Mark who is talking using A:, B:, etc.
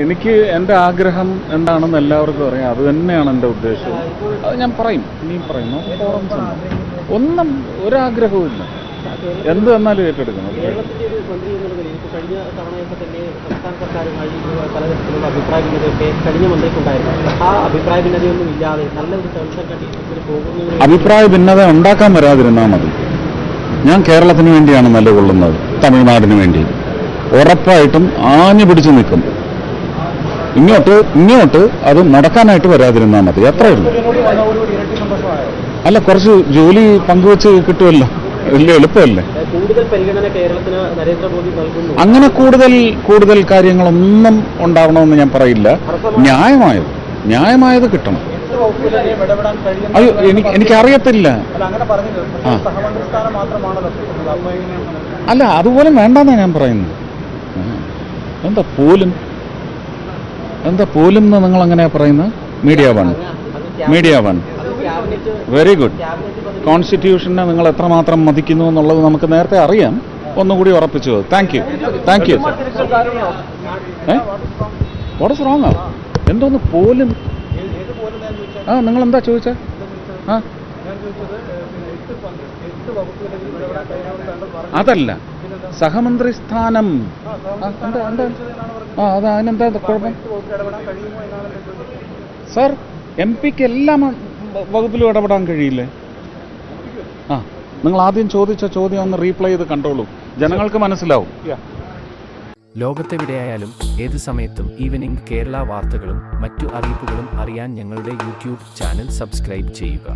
A: എനിക്ക് എന്റെ ആഗ്രഹം എന്താണെന്ന് എല്ലാവർക്കും അറിയാം. അത് തന്നെയാണ് എന്റെ ഉദ്ദേശം അത് ഞാൻ പറയും. ഇനിയും പറയും. ഫോറംസ് ഒന്നും ഒരാഗ്രഹവും ഇല്ല. എന്ത് വന്നാലും ഏറ്റെടുക്കണം.
B: കഴിഞ്ഞ തന്നെ സംസ്ഥാന അഭിപ്രായ കഴിഞ്ഞ ആ അഭിപ്രായ ഇല്ലാതെ
A: അഭിപ്രായ ഭിന്നത ഉണ്ടാക്കാൻ വരാതിരുന്നാൽ മതി. ഞാൻ കേരളത്തിന് വേണ്ടിയാണ് നിലകൊള്ളുന്നത്. തമിഴ്നാടിന് വേണ്ടി. ഉറപ്പായിട്ടും ആഞ്ഞു പിടിച്ചു നിൽക്കും. ഇങ്ങോട്ട് ഇങ്ങോട്ട് അത് നടക്കാനായിട്ട് വരാതിരുന്നാൽ മതി. എത്ര ഉള്ളൂ. അല്ല കുറച്ച് ജോലി പങ്കുവെച്ച് കിട്ടുമല്ലോ. വലിയ എളുപ്പമല്ലേ? അങ്ങനെ കൂടുതൽ കൂടുതൽ കാര്യങ്ങളൊന്നും ഉണ്ടാവണമെന്ന് ഞാൻ പറയില്ല. ന്യായമായത് ന്യായമായത് കിട്ടണം. അയ്യോ എനിക്ക് എനിക്കറിയത്തില്ല.
C: അല്ല
A: വേണ്ടെന്നാണ് അതുപോലെ വേണ്ടെന്നാ ഞാൻ പറയുന്നത്. എന്താ പോലും എന്താ പോലും എന്ന് നിങ്ങൾ അങ്ങനെ പറയുന്നത് Media One Media One very good കോൺസ്റ്റിറ്റ്യൂഷനെ നിങ്ങൾ എത്രമാത്രം മതിക്കുന്നു എന്നുള്ളത് നമുക്ക് നേരത്തെ അറിയാം. ഒന്നുകൂടി ഉറപ്പിച്ചു thank you thank you what is wrong എന്തോന്ന് പോലും? ആ നിങ്ങൾ എന്താ ചോദിച്ചേ ആ. അതല്ല. സഹമന്ത്രി സ്ഥാനം ആ, അത് അതിനെന്താ കുഴപ്പം? സാർ എം പിക്ക് എല്ലാ വകുപ്പിലും ഇടപെടാൻ കഴിയില്ലേ? ആ നിങ്ങൾ ആദ്യം ചോദിച്ച ചോദ്യം ഒന്ന് റീപ്ലൈ ചെയ്ത് കണ്ടോളൂ. ജനങ്ങൾക്ക് മനസ്സിലാവും.
D: ലോകത്തെവിടെയായാലും ഏത് സമയത്തും ഈവനിംഗ് കേരള വാർത്തകളും മറ്റു അറിയിപ്പുകളും അറിയാൻ ഞങ്ങളുടെ യൂട്യൂബ് ചാനൽ സബ്സ്ക്രൈബ് ചെയ്യുക.